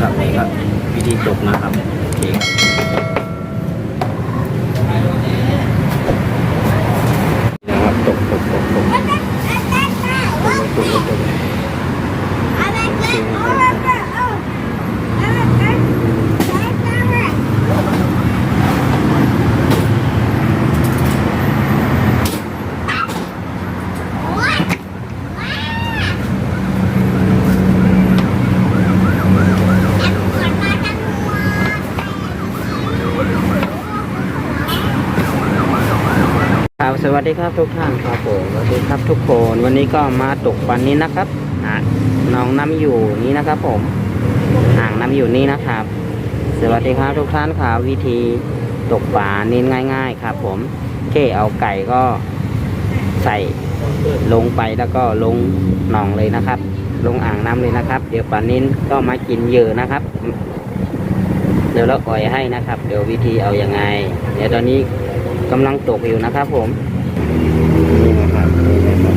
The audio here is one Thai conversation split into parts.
ครับนี่ครับวิธีตกนะครับโอเคครับตกตกตกตกตกเลยตกเลยตกเลย ครับสวัสดีครับทุกท่านครับผมสวัสดีครับทุกคนวันนี้ก็มาตกปลานี้นะครับอะน้องน้ำอยู่นี่นะครับผมห่างน้ำอยู่นี่นะครับ สวัสดีครับทุกท่านครับวิธีตกปลานินง่าย ๆ ครับ ผมแค่เอาไก่ก็ใส่ลงไปแล้วก็ลงหนองเลยนะครับ ลงอ่างน้ำเลยนะครับ เดี๋ยวปลานิ้นก็มากินเยื่อนะครับ เดี๋ยวเราปล่อยให้นะครับ เดี๋ยววิธีเอาอยัางไง เดี๋ยวตอนนี้ กำลังตกอยู่นะครับผมนี่นะครับนี่นะครับ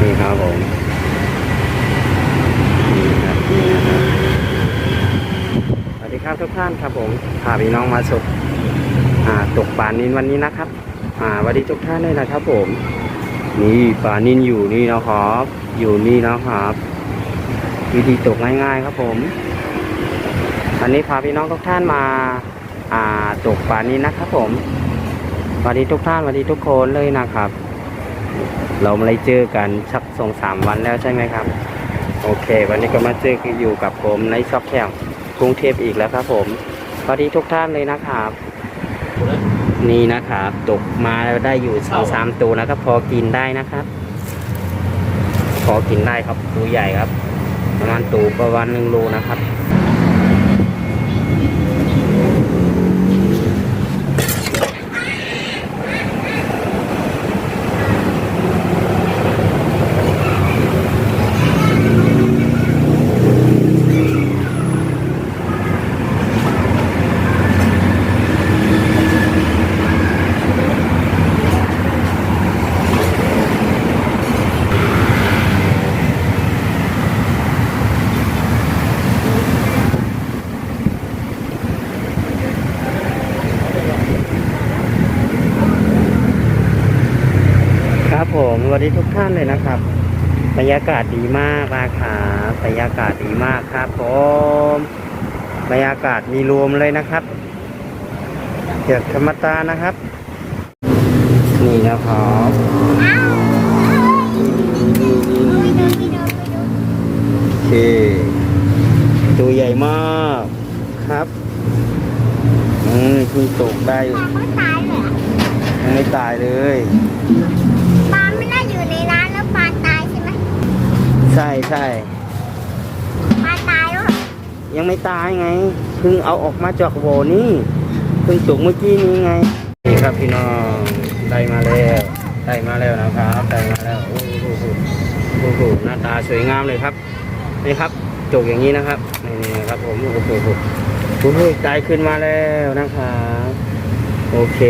นี่ครับผมนี่ครับนี่นะครับสวัสดีครับทุกท่านครับผมพาพี่น้องมาสดอ่าตกปลานินวันนี้นะครับอ่าสวัสดีทุกท่านเลยนะครับ ผม นี่ปลานินอยู่นี่นะครับ อยู่นี่นะครับ วิธีตกง่ายๆครับผม วันนี้พาพี่น้องทุกท่านมาอ่าตกปลานี้นะครับผมสวัสดีทุกท่านสวัสดีทุกคนเลยนะครับ เราไม่ได้เจอกันสักสองสามวันแล้วใช่ไหมครับ โอเค วันนี้ก็มาเจอกันอยู่กับผมในช็อปแคมกรุงเทพอีกแล้วครับผมสวัสดีทุกท่านเลยนะครับ นี่นะครับตกมาแล้วได้อยู่สองสามตัวนะครับ พอกินได้นะครับพอกินได้ครับตัวใหญ่ครับ ประมาณตัวประมาณหนึ่งโลนะครับ ครั วัสดีทุกท่านเลยนะครับ บรรยากาศดีมากนะครับบรรยากาศดีมากครับผมบรรยากาศมีรวมเลยนะครับเกียรติธรรมตานะครับ นี่นะครับโอเคตัวใหญ่มากครับอืมเพิ่งตกได้ยังไม่ตายเลย ปลาไม่น่าอยู่ในร้านแล้วปลาตายใช่ไหม ใช่ใช่ปลาตายแล้วยังไม่ตายไงเพิ่งเอาออกมาจากโวนี่เพิ่งจุกเมื่อกี้นี้ไงนี่ครับพี่น้องได้มาแล้วได้มาแล้วนะครับได้มาแล้วโอ้โหโอ้โหหน้าตาสวยงามเลยครับนี่ครับจุกอย่างนี้นะครับนี่นี่ครับผมโอ้โหโอ้โหโอ้โหใจขึ้นมาแล้วนะครับโอเค